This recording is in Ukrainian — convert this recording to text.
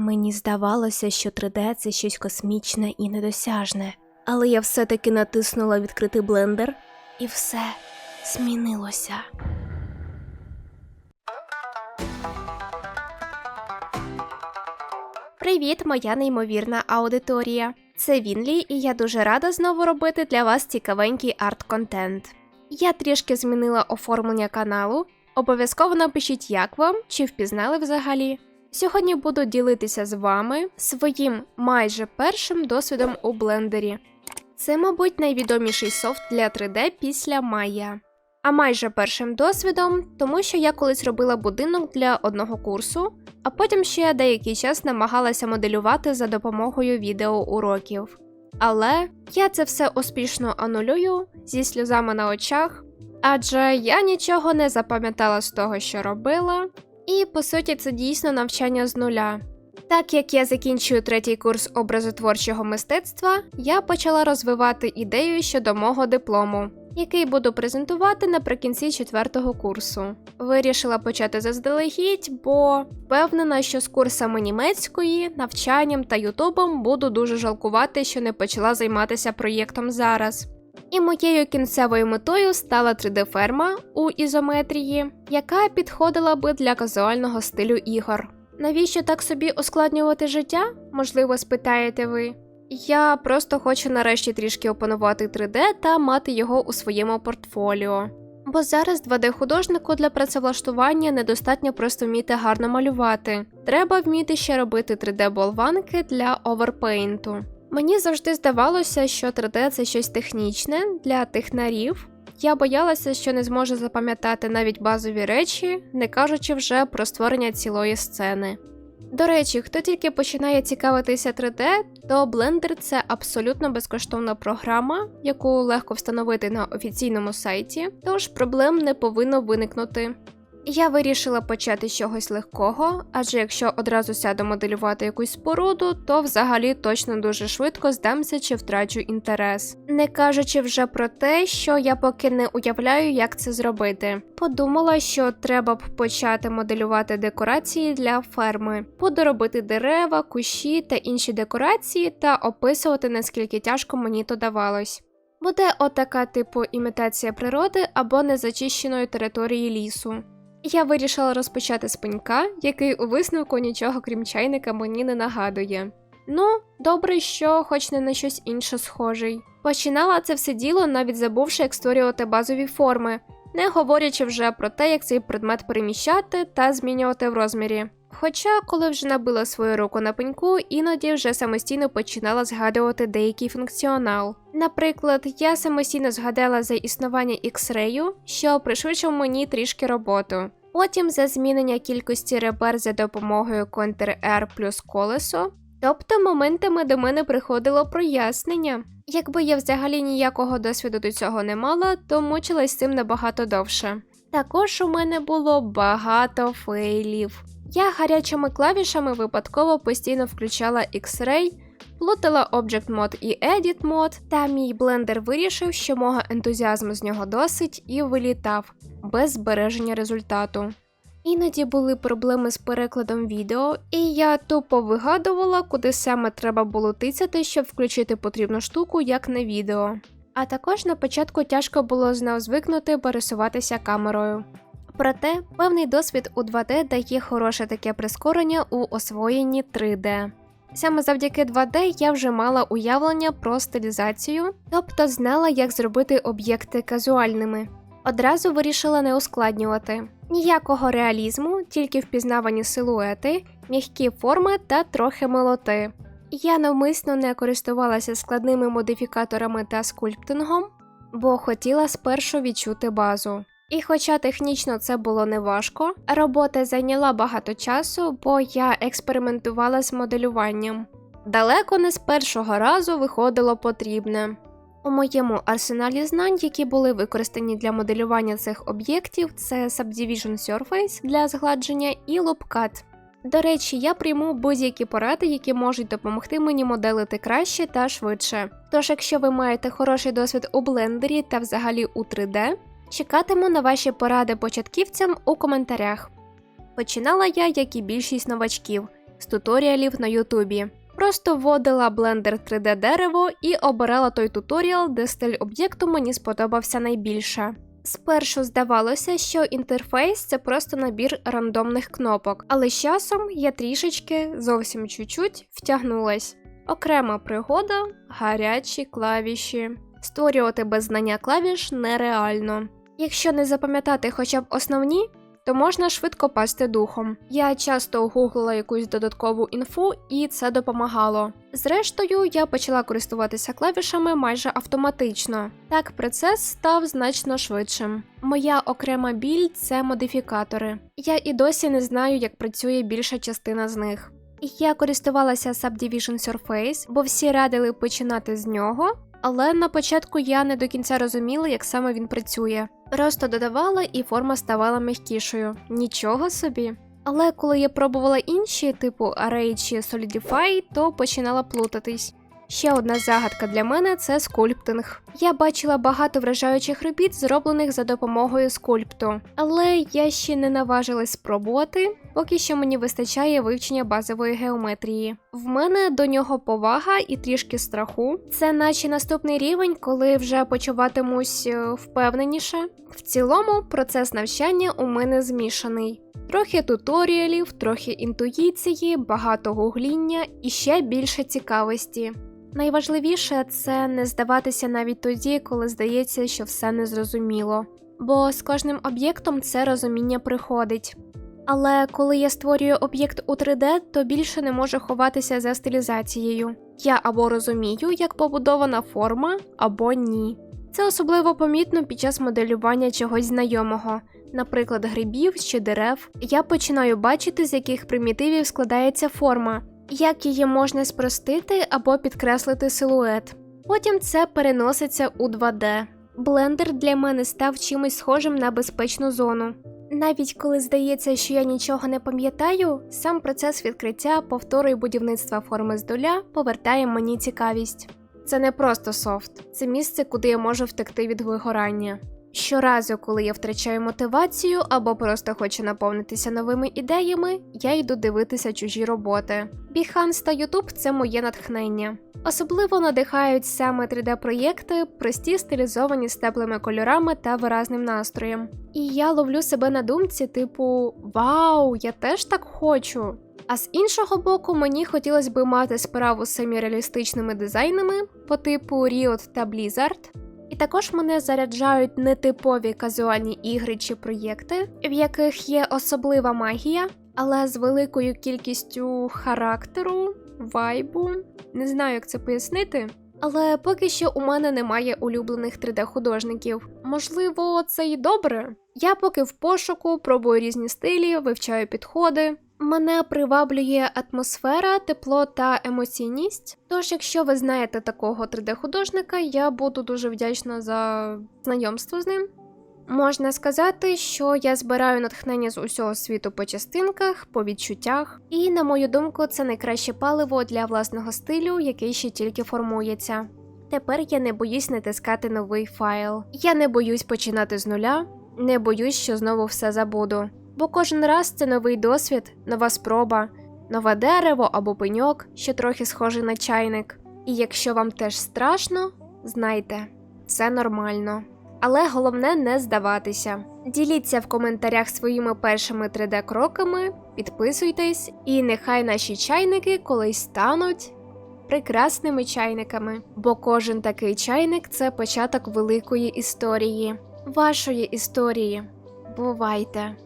Мені здавалося, що 3D це щось космічне і недосяжне, але я все-таки натиснула відкритий блендер, і все змінилося. Привіт, моя неймовірна аудиторія. Це Вінлі, і я дуже рада знову робити для вас цікавенький арт-контент. Я трішки змінила оформлення каналу. Обов'язково напишіть, як вам, чи впізнали взагалі. Сьогодні буду ділитися з вами своїм майже першим досвідом у блендері. Це, мабуть, найвідоміший софт для 3D після Maya. А майже першим досвідом, тому що я колись робила будинок для одного курсу, а потім ще деякий час намагалася моделювати за допомогою відеоуроків. Але я це все успішно анулюю зі сльозами на очах, адже я нічого не запам'ятала з того, що робила, і по суті це дійсно навчання з нуля. Так як я закінчую третій курс образотворчого мистецтва, я почала розвивати ідею щодо мого диплому, який буду презентувати наприкінці четвертого курсу. Вирішила почати заздалегідь, бо впевнена, що з курсами німецької, навчанням та ютубом буду дуже жалкувати, що не почала займатися проєктом зараз. І моєю кінцевою метою стала 3D-ферма у ізометрії, яка підходила би для казуального стилю ігор. Навіщо так собі ускладнювати життя? Можливо, спитаєте ви. Я просто хочу нарешті трішки опанувати 3D та мати його у своєму портфоліо. Бо зараз 2D-художнику для працевлаштування недостатньо просто вміти гарно малювати. Треба вміти ще робити 3D-болванки для оверпейнту. Мені завжди здавалося, що 3D це щось технічне для технарів. Я боялася, що не зможу запам'ятати навіть базові речі, не кажучи вже про створення цілої сцени. До речі, хто тільки починає цікавитися 3D, то Blender це абсолютно безкоштовна програма, яку легко встановити на офіційному сайті, тож проблем не повинно виникнути. Я вирішила почати з чогось легкого, адже якщо одразу сяду моделювати якусь споруду, то взагалі точно дуже швидко здамся чи втрачу інтерес. Не кажучи вже про те, що я поки не уявляю, як це зробити. Подумала, що треба б почати моделювати декорації для ферми, буду робити дерева, кущі та інші декорації та описувати наскільки тяжко мені то давалось. Буде отака типу імітація природи або незачищеної території лісу. Я вирішила розпочати з пенька, який у висновку нічого крім чайника мені не нагадує. Ну, добре, що хоч не на щось інше схожий. Починала це все діло, навіть забувши, як створювати базові форми, не говорячи вже про те, як цей предмет переміщати та змінювати в розмірі. Хоча, коли вже набила свою руку на пеньку, іноді вже самостійно починала згадувати деякий функціонал. Наприклад, я самостійно згадала за існування X-Ray, що пришвидшив мені трішки роботу. Потім за змінення кількості ребер за допомогою Ctrl-R плюс колесо. Тобто моментами до мене приходило прояснення. Якби я взагалі ніякого досвіду до цього не мала, то мучилась цим набагато довше. Також у мене було багато фейлів. Я гарячими клавішами випадково постійно включала X-Ray, плутала Object Mode і Edit Mode, та мій блендер вирішив, що мого ентузіазму з нього досить і вилітав без збереження результату. Іноді були проблеми з перекладом відео, і я тупо вигадувала, куди саме треба було тицяти, щоб включити потрібну штуку, як на відео. А також на початку тяжко було знову звикнути пересуватися камерою. Проте певний досвід у 2D дає хороше таке прискорення у освоєнні 3D. Саме завдяки 2D я вже мала уявлення про стилізацію, тобто знала, як зробити об'єкти казуальними. Одразу вирішила не ускладнювати. Ніякого реалізму, тільки впізнавані силуети, м'які форми та трохи милоти. Я навмисно не користувалася складними модифікаторами та скульптингом, бо хотіла спершу відчути базу. І хоча технічно це було неважко, робота зайняла багато часу, бо я експериментувала з моделюванням. Далеко не з першого разу виходило потрібне. У моєму арсеналі знань, які були використані для моделювання цих об'єктів, це Subdivision Surface для згладження і LoopCut. До речі, я прийму будь-які поради, які можуть допомогти мені моделити краще та швидше. Тож, якщо ви маєте хороший досвід у блендері та взагалі у 3D, чекатиму на ваші поради початківцям у коментарях. Починала я, як і більшість новачків, з туторіалів на Ютубі. Просто вводила Blender 3D дерево і обирала той туторіал, де стиль об'єкту мені сподобався найбільше. Спершу здавалося, що інтерфейс це просто набір рандомних кнопок, але з часом я трішечки зовсім чуть-чуть втягнулась. Окрема пригода, гарячі клавіші. Створювати без знання клавіш нереально. Якщо не запам'ятати хоча б основні, то можна швидко пасти духом. Я часто гуглила якусь додаткову інфу, і це допомагало. Зрештою, я почала користуватися клавішами майже автоматично. Так процес став значно швидшим. Моя окрема біль це модифікатори. Я і досі не знаю, як працює більша частина з них. Я користувалася Subdivision Surface, бо всі радили починати з нього, але на початку я не до кінця розуміла, як саме він працює. Просто додавала і форма ставала м'якішою. Нічого собі. Але коли я пробувала інші, типу Array чи Solidify, то починала плутатись. Ще одна загадка для мене це скульптинг. Я бачила багато вражаючих робіт, зроблених за допомогою скульпту, але я ще не наважилась спробувати, поки що мені вистачає вивчення базової геометрії. В мене до нього повага і трішки страху. Це наче наступний рівень, коли вже почуватимусь е, впевненіше. В цілому процес навчання у мене змішаний. Трохи туторіалів, трохи інтуїції, багато гугління і ще більше цікавості. Найважливіше це не здаватися навіть тоді, коли здається, що все незрозуміло, бо з кожним об'єктом це розуміння приходить. Але коли я створюю об'єкт у 3D, то більше не можу ховатися за стилізацією. Я або розумію, як побудована форма, або ні. Це особливо помітно під час моделювання чогось знайомого, наприклад, грибів чи дерев. Я починаю бачити, з яких примітивів складається форма, як її можна спростити або підкреслити силует. Потім це переноситься у 2D. Блендер для мене став чимось схожим на безпечну зону. Навіть коли здається, що я нічого не пам'ятаю, сам процес відкриття, повтору і будівництва форми з доля повертає мені цікавість. Це не просто софт, це місце, куди я можу втекти від вигорання. Щоразу, коли я втрачаю мотивацію або просто хочу наповнитися новими ідеями, я йду дивитися чужі роботи. Behance та YouTube – це моє натхнення. Особливо надихають саме 3D-проєкти, прості стилізовані з теплими кольорами та виразним настроєм. І я ловлю себе на думці, типу Вау, я теж так хочу. А з іншого боку, мені хотілося би мати справу з семіреалістичними дизайнами по типу Riot та Blizzard. І також мене заряджають нетипові казуальні ігри чи проєкти, в яких є особлива магія, але з великою кількістю характеру, вайбу. Не знаю, як це пояснити. Але поки що у мене немає улюблених 3D-художників. Можливо, це і добре. Я поки в пошуку, пробую різні стилі, вивчаю підходи. Мене приваблює атмосфера, тепло та емоційність. Тож, якщо ви знаєте такого 3D-художника, я буду дуже вдячна за знайомство з ним. Можна сказати, що я збираю натхнення з усього світу по частинках, по відчуттях, і, на мою думку, це найкраще паливо для власного стилю, який ще тільки формується. Тепер я не боюсь натискати новий файл. Я не боюсь починати з нуля, не боюсь, що знову все забуду. Бо кожен раз це новий досвід, нова спроба, нове дерево або пеньок, що трохи схожий на чайник. І якщо вам теж страшно, знайте, це нормально. Але головне не здаватися. Діліться в коментарях своїми першими 3D-кроками, підписуйтесь, і нехай наші чайники колись стануть прекрасними чайниками, бо кожен такий чайник це початок великої історії, вашої історії. Бувайте!